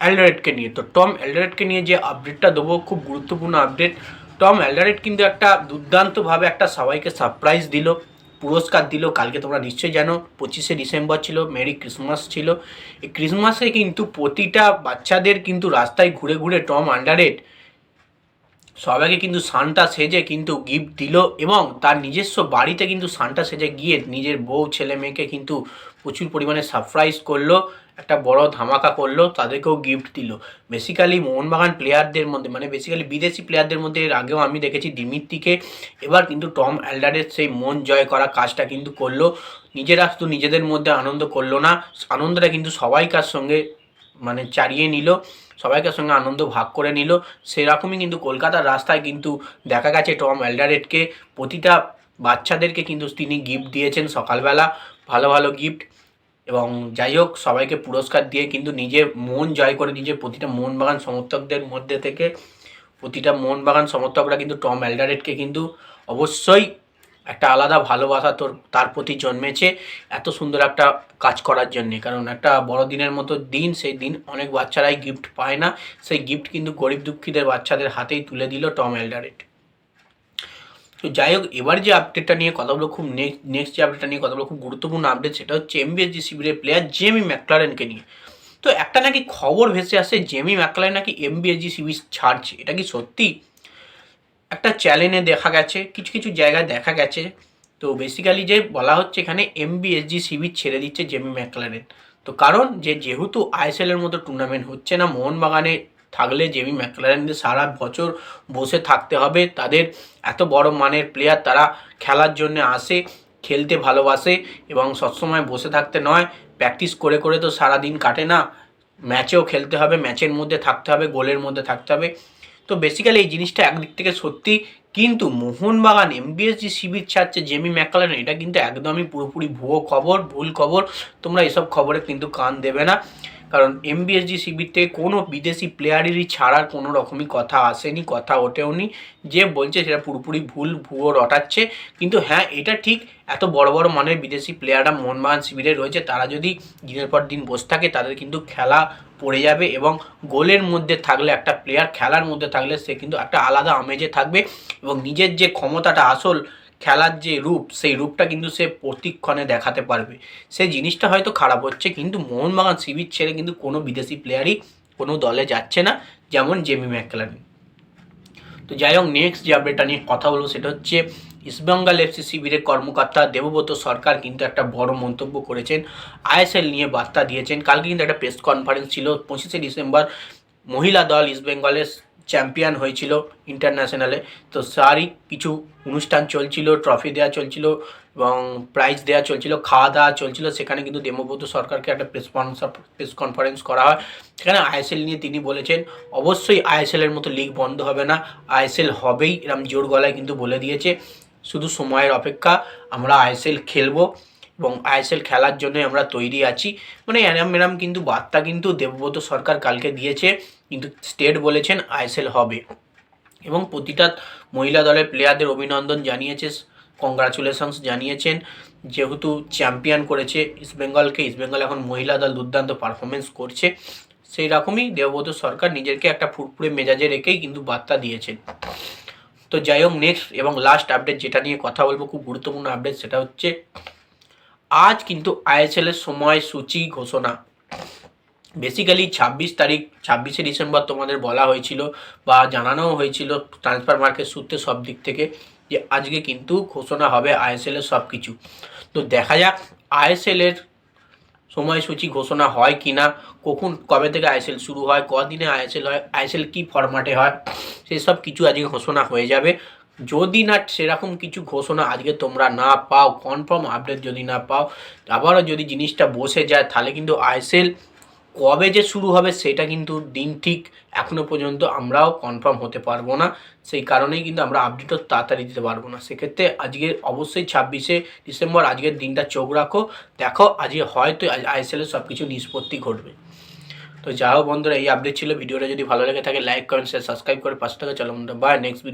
অ্যালডারেটকে নিয়ে। তো টম অ্যালডারেটকে নিয়ে যে আপডেটটা দেবো, খুব গুরুত্বপূর্ণ আপডেট টম অ্যালডারেট কিন্তু একটা দুর্দান্তভাবে একটা সবাইকে সারপ্রাইজ দিল, পুরস্কার দিল। কালকে তোমরা নিশ্চয়ই জানো, পঁচিশে ডিসেম্বর ছিল, মেরি ক্রিসমাস ছিল। এই ক্রিসমাসে কিন্তু প্রতিটা বাচ্চাদের কিন্তু রাস্তায় ঘুরে ঘুরে টম আন্ডারেট সবাইকে কিন্তু সানটা সেজে কিন্তু গিফট দিল এবং তার নিজস্ব বাড়িতে কিন্তু সানটা সেজে গিয়ে নিজের বউ, ছেলে, মেয়েকে কিন্তু প্রচুর পরিমাণে সারপ্রাইজ করল। একটা বড় ধামাকা করল, তাদেরকেও গিফট দিল। বেসিক্যালি মোহনবাগান প্লেয়ারদের মধ্যে মানে বেসিক্যালি বিদেশি প্লেয়ারদের মধ্যে এর আগেও আমি দেখেছি দিমিত্রিকে। এবার কিন্তু টম অ্যালডারের সেই মন জয় করা কাজটা কিন্তু করল। নিজেরা শুধু নিজেদের মধ্যে আনন্দ করল না, আনন্দটা কিন্তু সবাইকার সঙ্গে মানে চারিয়ে নিল, সবাইকার সঙ্গে আনন্দ ভাগ করে নিল। সেরকমই কিন্তু কলকাতার রাস্তায় কিন্তু দেখা গেছে টম অ্যালডারেটকে। প্রতিটা বাচ্চাদেরকে কিন্তু তিনি গিফট দিয়েছেন সকালবেলা, ভালো ভালো গিফট এবং যাই হোক সবাইকে পুরস্কার দিয়ে কিন্তু নিজে মন জয় করে নিজে প্রতিটা মোহনবাগান সমর্থকদের মধ্যে থেকে প্রতিটা মোহনবাগান সমর্থকরা কিন্তু টম অ্যালডারেটকে কিন্তু অবশ্যই একটা আলাদা ভালোবাসা তোর, তার প্রতি জন্মেছে এত সুন্দর একটা কাজ করার জন্যে। কারণ একটা বড়দিনের মতো দিন, সেই দিন অনেক বাচ্চারাই গিফট পায় না। সেই গিফট কিন্তু গরিব দুঃখীদের বাচ্চাদের হাতেই তুলে দিল টম অ্যালডারেট তো যাই হোক, এবার যে আপডেটটা নিয়ে কথা বলব, খুব নেক্সট যে আপডেটটা নিয়ে কথা বলব, খুব গুরুত্বপূর্ণ আপডেট সেটা হচ্ছে এমবিএসজি শিবিরের প্লেয়ার জেমি ম্যাকলারেনকে নিয়ে। তো একটা নাকি খবর ভেসে আসে জেমি ম্যাকলারেন নাকি এমবিএসজি শিবির ছাড়ছে, এটা কি সত্যি? একটা চ্যানেলে দেখা গেছে, কিছু কিছু জায়গায় দেখা গেছে। তো বেসিক্যালি যে বলা হচ্ছে এখানে এমবিএসজি শিবির ছেড়ে দিচ্ছে জেমি ম্যাকলারেন তো কারণ যে যেহেতু আইএসএল এর মতো টুর্নামেন্ট হচ্ছে না, মোহনবাগানে থাকলে জেমি ম্যাকলারেনদের সারা বছর বসে থাকতে হবে। তাদের এত বড় মানের প্লেয়ার তারা খেলার জন্য আসে, খেলতে ভালোবাসে এবং সবসময় বসে থাকতে নয়। প্র্যাকটিস করে করে তো সারা দিন কাটে না। ম্যাচেও খেলতে হবে ম্যাচের মধ্যে থাকতে হবে গোলের মধ্যে থাকতে হবে। তো বেসিক্যালি এই জিনিসটা একদিক থেকে সত্যি। কিন্তু মোহনবাগান এমবিএসজি শিবির ছাড়ছে জেমি ম্যাকলারেন, এটা কিন্তু একদমই পুরোপুরি ভুয়ো খবর, ভুল খবর। তোমরা এসব খবরে কিন্তু কান দেবে না। কারণ এমবিএসজি শিবির থেকে কোনো বিদেশি প্লেয়ারেরই ছাড়ার কোনো রকমই কথা আসেনি, কথা ওঠেওনি। যে বলছে সেটা পুরোপুরি ভুল, ভুয়ো রটাচ্ছে। কিন্তু হ্যাঁ এটা ঠিক, এত বড় বড় মানের বিদেশি প্লেয়াররা মোহনবাগান শিবিরে রয়েছে, তারা যদি দিনের পর দিন বসে থাকে, তাদের কিন্তু খেলা পড়ে যাবে এবং গোলের মধ্যে থাকলে, একটা প্লেয়ার খেলার মধ্যে থাকলে, সে কিন্তু একটা আলাদা আমেজে থাকবে এবং নিজের যে ক্ষমতাটা আসল খেলার যে রূপ, সেই রূপটা কিন্তু সে প্রতিক্ষণে দেখাতে পারবে। সেই জিনিসটা হয়তো খারাপ হচ্ছে, কিন্তু মোহনবাগান শিবির ছেড়ে কিন্তু কোনো বিদেশি প্লেয়ারই কোনো দলে যাচ্ছে না, যেমন জেমি ম্যাকলানি তো যাই হোক নেক্সট যে আপডেটটা নিয়ে কথা বলব সেটা হচ্ছে ইস্টবেঙ্গল এফসি শিবিরের কর্মকর্তা দেবব্রত সরকার কিন্তু একটা বড় মন্তব্য করেছেন আইএসএল নিয়ে বার্তা দিয়েছেন। কালকে কিন্তু একটা প্রেস কনফারেন্স ছিল, পঁচিশে ডিসেম্বর মহিলা দল ইস্টবেঙ্গলের চ্যাম্পিয়ন হয়েছিল ইন্টারন্যাশনালে তো তারই কিছু অনুষ্ঠান চলছিল ট্রফি দেওয়া চলছিল এবং প্রাইজ দেওয়া চলছিল, খাওয়া দাওয়া চলছিল। সেখানে কিন্তু দেবব্রত সরকারকে একটা প্রেস প্রেস কনফারেন্স করা হয়। সেখানে আইএসএল নিয়ে তিনি বলেছেন, অবশ্যই আইএসএলের মতো লিগ বন্ধ হবে না। আইএসএল হবেই। এরম জোর গলায় কিন্তু বলে দিয়েছে। শুধু সময়ের অপেক্ষা, আমরা আইএসএল খেলব। এবং আইএসএল খেলার জন্য আমরা তৈরি আছি। মানে এরম এরম কিন্তু বার্তা কিন্তু দেবব্রত সরকার কালকে দিয়েছে, কিন্তু স্টেট বলেছেন আইএসএল হবে। এবং প্রতিটা মহিলা দলের প্লেয়ারদের অভিনন্দন জানিয়েছে কংগ্রাচুলেশনস জানিয়েছেন। যেহেতু চ্যাম্পিয়ন করেছে ইস্টবেঙ্গলকে ইস্টবেঙ্গল এখন মহিলা দল দুর্দান্ত পারফরমেন্স করছে। সেই রকমই দেবব্রত সরকার নিজেকে একটা ফুটফুড়ে মেজাজে রেখেই কিন্তু বার্তা দিয়েছেন। তো যাই হোক নেক্সট এবং লাস্ট আপডেট যেটা নিয়ে কথা বলব, খুব গুরুত্বপূর্ণ আপডেট সেটা হচ্ছে আজ কিন্তু আইএসএল এর সময় সূচি ঘোষণা। বেসিক্যালি ছাব্বিশ তারিখ, ছাব্বিশে ডিসেম্বর তোমাদের বলা হয়েছিল বা জানানোও হয়েছিল ট্রান্সফার মার্কেট সূত্রে সব দিক থেকে যে আজকে কিন্তু ঘোষণা হবে আইএসএল এর সব কিছু তো দেখা যাক আইএসএল এর সময়সূচি ঘোষণা হয় কি না কখন, কবে থেকে আইএসএল শুরু হয়, কদিনে আইএসএল হয়, আইএসএল কী ফরম্যাটে হয় সেই সব কিছু আজকে ঘোষণা হয়ে যাবে। যদি না সেরকম কিছু ঘোষণা আজকে তোমরা না পাও কনফার্ম আপডেট যদি না পাও, আবারও যদি জিনিসটা বসে যায়, তাহলে কিন্তু আইএসএল কবে যে শুরু হবে সেটা কিন্তু দিন ঠিক এখনও পর্যন্ত আমরাও কনফার্ম হতে পারব না। সেই কারণেই কিন্তু আমরা আপডেটও তাড়াতাড়ি দিতে পারব না। সেক্ষেত্রে আজকে অবশ্যই ছাব্বিশে ডিসেম্বর আজকের দিনটা চোখ রাখো। দেখো, আজকে হয়তো আইএসএলের সব কিছু নিষ্পত্তি ঘটবে। তো যা হোক বন্ধুরা, এই আপডেট ছিল। ভিডিওটা যদি ভালো লেগে থাকে লাইক করেন শেয়ার সাবস্ক্রাইব করে পাঁচ টাকা চলো বন্ধুরা বাই নেক্সট ভিডিও